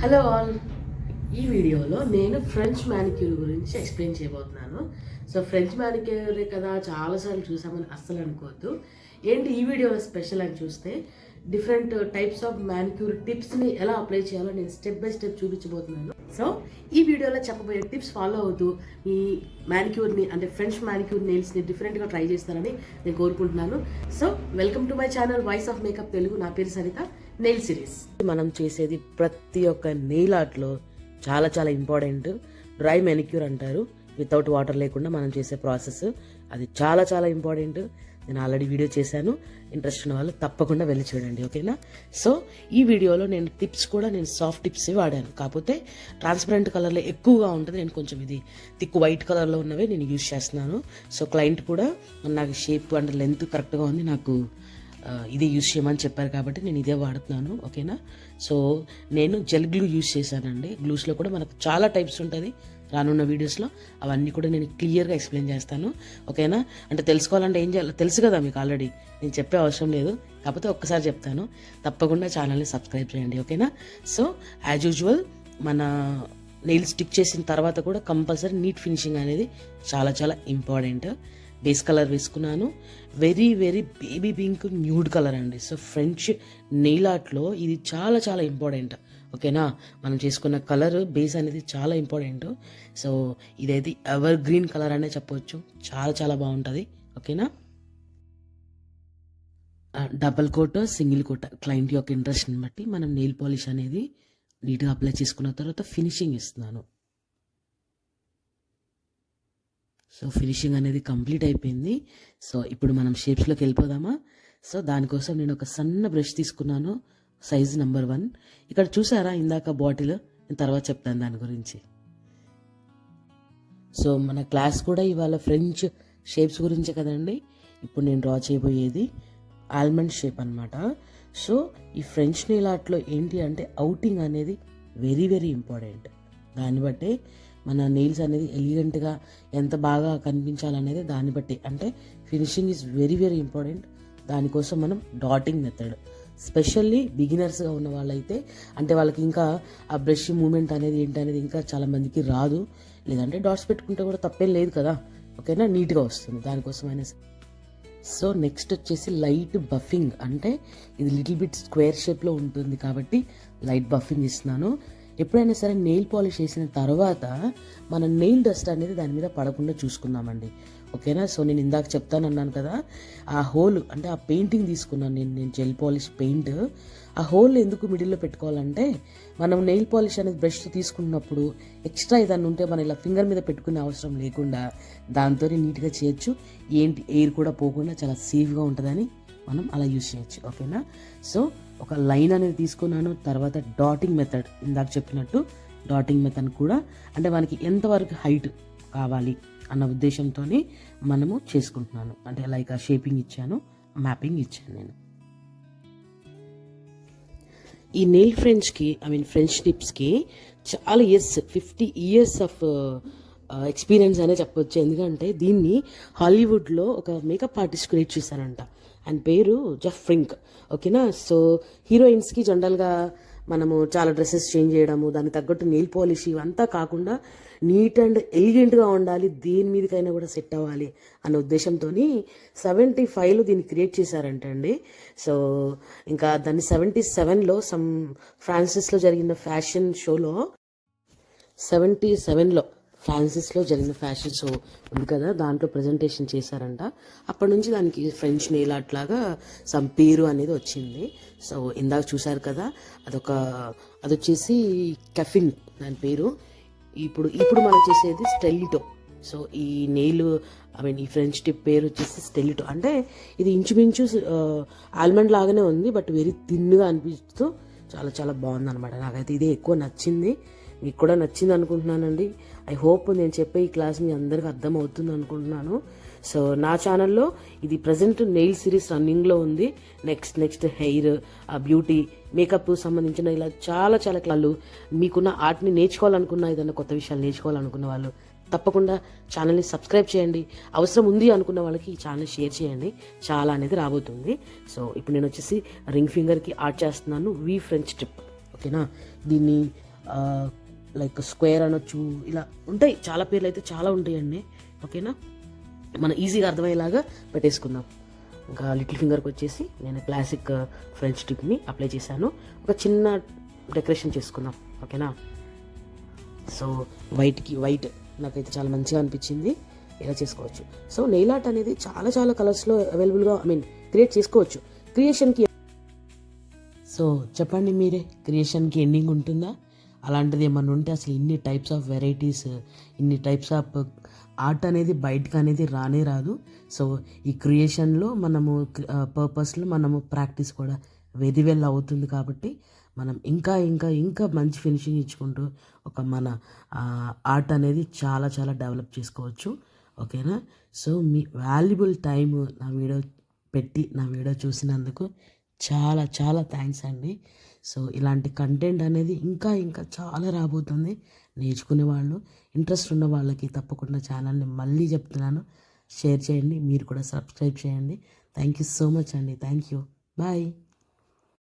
Hello all ఈ వీడియోలో నేను ఫ్రెంచ్ మ్యానిక్యూర్ గురించి ఎక్స్ప్లెయిన్ చేయబోతున్నాను. సో ఫ్రెంచ్ మ్యానిక్యూర్ కదా చాలాసార్లు చూసామని అస్సలు అనుకోవద్దు. ఏంటి ఈ వీడియోలో స్పెషల్ అని చూస్తే డిఫరెంట్ టైప్స్ ఆఫ్ మ్యానిక్యూర్ టిప్స్ని ఎలా అప్లై చేయాలో నేను స్టెప్ బై స్టెప్ చూపించబోతున్నాను. సో ఈ వీడియోలో చెప్పబోయే టిప్స్ ఫాలో అవుతూ మీ మ్యానిక్యూర్ని అంటే ఫ్రెంచ్ మ్యానిక్యూర్ నెయిల్స్ని డిఫరెంట్గా ట్రై చేస్తారని నేను కోరుకుంటున్నాను. So welcome to my channel voice of makeup Telugu నా పేరు సరిత. నెయిల్ సిరీస్ మనం చేసేది ప్రతి ఒక్క నెయిల్ ఆర్ట్లో చాలా చాలా ఇంపార్టెంట్ డ్రై మెనిక్యూర్ అంటారు. వితౌట్ వాటర్ లేకుండా మనం చేసే ప్రాసెస్ అది చాలా చాలా ఇంపార్టెంట్ నేను ఆల్రెడీ వీడియో చేశాను. ఇంట్రెస్ట్ ఉన్న వాళ్ళు తప్పకుండా వెళ్ళి చూడండి ఓకేనా సో ఈ వీడియోలో నేను టిప్స్ కూడా నేను సాఫ్ట్ టిప్స్ వాడాను. కాకపోతే ట్రాన్స్పరెంట్ కలర్లో ఎక్కువగా ఉంటుంది. నేను కొంచెం ఇది థిక్ వైట్ కలర్లో ఉన్నవే నేను యూజ్ చేస్తున్నాను. సో క్లయింట్ కూడా నాకు షేప్ అండ్ లెంత్ కరెక్ట్గా ఉంది. నాకు ఇదే యూస్ చేయమని చెప్పారు కాబట్టి నేను ఇదే వాడుతున్నాను ఓకేనా? సో నేను జెల్ గ్లూ యూస్ చేశానండి. గ్లూస్లో కూడా మనకు చాలా టైప్స్ ఉంటుంది రానున్న వీడియోస్లో అవన్నీ కూడా నేను క్లియర్గా ఎక్స్ప్లెయిన్ చేస్తాను ఓకేనా? అంటే తెలుసుకోవాలంటే ఏం చేయాలి? తెలుసు కదా మీకు ఆల్రెడీ. నేను చెప్పే అవసరం లేదు. కాకపోతే ఒక్కసారి చెప్తాను. తప్పకుండా ఛానల్ని సబ్స్క్రైబ్ చేయండి ఓకేనా? సో యాజ్ యూజువల్ మన నెయిల్ స్టిక్ చేసిన తర్వాత కూడా కంపల్సరీ నీట్ ఫినిషింగ్ అనేది చాలా చాలా ఇంపార్టెంట్. బేస్ కలర్ వేసుకున్నాను. Very very baby pink nude colour అండి. సో ఫ్రెంచ్ నెయిల్ ఆర్ట్లో ఇది చాలా చాలా ఇంపార్టెంట్ ఓకేనా? మనం చేసుకున్న కలర్ బేస్ అనేది చాలా ఇంపార్టెంట్ సో ఇదైతే ఎవర్ గ్రీన్ కలర్ అనే చెప్పవచ్చు చాలా చాలా బాగుంటుంది. ఓకేనా? Double coat single coat client యొక్క ఇంట్రెస్ట్ని బట్టి మనం నెయిల్ పాలిష్ అనేది నీట్గా అప్లై చేసుకున్న తర్వాత ఫినిషింగ్ ఇస్తున్నాను. సో ఫినిషింగ్ అనేది కంప్లీట్ అయిపోయింది. సో ఇప్పుడు మనం షేప్స్లోకి వెళ్ళిపోదామా? సో దానికోసం నేను ఒక సన్న బ్రష్ తీసుకున్నాను సైజ్ నెంబర్ వన్ ఇక్కడ చూసారా ఇందాక బాటిల్ నేను తర్వాత చెప్తాను దాని గురించి. సో మన క్లాస్ కూడా ఇవాళ ఫ్రెంచ్ షేప్స్ గురించే కదండి. ఇప్పుడు నేను డ్రా చేయబోయేది ఆల్మండ్ షేప్ అనమాట సో ఈ ఫ్రెంచ్ నెయిల్ ఆర్ట్లో ఏంటి అంటే అవుటింగ్ అనేది వెరీ వెరీ ఇంపార్టెంట్ దాన్ని బట్టే మన నెయిల్స్ అనేది ఎలిగెంట్గా ఎంత బాగా కనిపించాలనేది దాన్ని బట్టి. అంటే finishing is very very important దానికోసం మనం డాటింగ్ మెథడ్ స్పెషల్లీ బిగినర్స్గా ఉన్న వాళ్ళైతే అంటే వాళ్ళకి ఇంకా ఆ బ్రష్ మూమెంట్ అనేది ఏంటి అనేది ఇంకా చాలా మందికి రాదు. లేదంటే డాట్స్ పెట్టుకుంటే కూడా తప్పేం లేదు కదా. ఓకేనా? నీట్గా వస్తుంది. దానికోసం అయినా సరే. సో నెక్స్ట్ వచ్చేసి లైట్ బఫింగ్ అంటే ఇది లిటిల్ బిట్ స్క్వేర్ షేప్లో ఉంటుంది కాబట్టి లైట్ బఫింగ్ ఇస్తున్నాను ఎప్పుడైనా సరే నెయిల్ పాలిష్ వేసిన తర్వాత మన నెయిల్ డస్ట్ అనేది దాని మీద పడకుండా చూసుకుందామండి. ఓకేనా? సో నేను ఇందాక చెప్తాను అన్నాను కదా ఆ హోల్ అంటే ఆ పెయింటింగ్ తీసుకున్నాను నేను నేను జెల్ పాలిష్ పెయింట్ ఆ హోల్ ఎందుకు మిడిల్లో పెట్టుకోవాలంటే మనం నెయిల్ పాలిష్ అనేది బ్రష్ తీసుకున్నప్పుడు ఎక్స్ట్రా ఏదన్నా ఉంటే మనం ఇలా ఫింగర్ మీద పెట్టుకునే అవసరం లేకుండా దాంతో నీట్గా చేయొచ్చు. ఏంటి? ఎయిర్ కూడా పోకుండా చాలా సేఫ్గా ఉంటుందని మనం అలా యూజ్ చేయొచ్చు. ఓకేనా? సో ఒక లైన్ అనేది తీసుకున్నాను తర్వాత డాటింగ్ మెథడ్ ఇందాక చెప్పినట్టు డాటింగ్ మెథడ్ కూడా. అంటే మనకి ఎంతవరకు హైట్ కావాలి అన్న ఉద్దేశంతో మనము చేసుకుంటున్నాను. అంటే లైక్ ఆ షేపింగ్ ఇచ్చాను మ్యాపింగ్ ఇచ్చాను నేను. ఈ నెయిల్ ఫ్రెంచ్కి ఐ మీన్ ఫ్రెంచ్ టిప్స్కి చాలా years fifty years of experience అనే చెప్పొచ్చు. ఎందుకంటే దీన్ని హాలీవుడ్లో ఒక మేకప్ ఆర్టిస్ట్ క్రియేట్ చేశారంట. ఆయన పేరు జెఫ్ ఫ్రింక్. ఓకేనా? సో హీరోయిన్స్కి జనరల్గా మనము చాలా డ్రెస్సెస్ చేంజ్ చేయడము దానికి తగ్గట్టు నెయిల్ పాలిష్ ఇవంతా కాకుండా నీట్ అండ్ ఎలిగెంట్గా ఉండాలి దేని మీదకైనా కూడా సెట్ అవ్వాలి అనే ఉద్దేశంతో సెవెంటీ ఫైవ్లో దీన్ని క్రియేట్ చేశారంట అండి. సో ఇంకా దాన్ని సెవెంటీ సెవెన్లో సమ్ ఫ్రాన్సిస్లో జరిగిన ఫ్యాషన్ షోలో సెవెంటీ సెవెన్లో ఫ్రాన్సిస్లో జరిగిన ఫ్యాషన్ షో ఉంది కదా దాంట్లో ప్రజెంటేషన్ చేశారంట. అప్పటి నుంచి దానికి ఫ్రెంచ్ నెయిల్ అట్లాగా సమ్ పేరు అనేది వచ్చింది. సో ఇందాక చూశారు కదా అదొక అది వచ్చేసి కెఫిన్ దాని పేరు. ఇప్పుడు ఇప్పుడు మనం చేసేది స్టెలిటో సో ఈ నెయిల్ ఐ మీన్ ఈ ఫ్రెంచ్ టిప్ పేరు వచ్చేసి స్టెలిటో అంటే ఇది ఇంచుమించు ఆల్మండ్ లాగానే ఉంది బట్ వెరీ థిన్గా అనిపిస్తూ చాలా చాలా బాగుంది అనమాట నాకైతే ఇదే ఎక్కువ నచ్చింది. మీకు కూడా నచ్చింది అనుకుంటున్నానండి. ఐ హోప్ నేను చెప్పే ఈ క్లాస్ మీ అందరికి అర్థమవుతుంది అనుకుంటున్నాను. సో నా ఛానల్లో ఇది ప్రజెంట్ నెయిల్ సిరీస్ రన్నింగ్లో ఉంది. నెక్స్ట్ నెక్స్ట్ హెయిర్ ఆ బ్యూటీ మేకప్ సంబంధించిన ఇలా చాలా చాలా క్లాలు మీకున్న ఆర్ట్ని నేర్చుకోవాలనుకున్న ఏదైనా కొత్త విషయాలు నేర్చుకోవాలనుకున్న వాళ్ళు తప్పకుండా ఛానల్ని సబ్స్క్రైబ్ చేయండి. అవసరం ఉంది అనుకున్న వాళ్ళకి ఈ ఛానల్ షేర్ చేయండి. చాలా అనేది రాబోతుంది. సో ఇప్పుడు నేను వచ్చేసి రింగ్ ఫింగర్కి ఆర్ట్ చేస్తున్నాను. వి ఫ్రెంచ్ ట్రిప్ ఓకేనా దీన్ని లైక్ స్క్వేర్ అనొచ్చు ఇలా ఉంటాయి. చాలా పేర్లు అయితే చాలా ఉంటాయండి. ఓకేనా? మనం ఈజీగా అర్థమయ్యేలాగా పెట్టేసుకుందాం. ఇంకా లిటిల్ ఫింగర్కి వచ్చేసి నేను క్లాసిక్ uh, ఫ్రెంచ్ టిప్ని అప్లై చేశాను. ఒక చిన్న డెకరేషన్ చేసుకుందాం. ఓకేనా? సో వైట్కి వైట్ నాకైతే చాలా మంచిగా అనిపించింది. ఇలా చేసుకోవచ్చు. సో నెయిల్ ఆర్ట్ అనేది చాలా చాలా కలర్స్లో అవైలబుల్గా ఐ మీన్ క్రియేట్ చేసుకోవచ్చు. క్రియేషన్కి సో చెప్పండి మీరే. క్రియేషన్కి ఎండింగ్ ఉంటుందా? అలాంటిది ఏమన్నా ఉంటే అసలు ఇన్ని టైప్స్ ఆఫ్ వెరైటీస్ ఇన్ని టైప్స్ ఆఫ్ ఆర్ట్ అనేది బయటకు అనేది రానే రాదు. సో ఈ క్రియేషన్లో మనము పర్పస్లో మనము ప్రాక్టీస్ కూడా వెదివెల్ అవుతుంది కాబట్టి మనం ఇంకా ఇంకా ఇంకా మంచి ఫినిషింగ్ ఇచ్చుకుంటూ ఒక మన ఆర్ట్ అనేది చాలా చాలా డెవలప్ చేసుకోవచ్చు. ఓకేనా సో మీ వాల్యుబుల్ టైం నా వీడియో పెట్టి నా వీడియో చూసినందుకు చాలా చాలా థ్యాంక్స్ అండి. సో ఇలాంటి కంటెంట్ అనేది ఇంకా ఇంకా చాలా రాబోతుంది. నేర్చుకునే వాళ్ళు ఇంట్రెస్ట్ ఉన్న వాళ్ళకి తప్పకుండా ఛానల్ని మళ్ళీ చెప్తున్నాను. షేర్ చేయండి మీరు కూడా సబ్స్క్రైబ్ చేయండి. థ్యాంక్ యూ సో మచ్ అండి. Thank you bye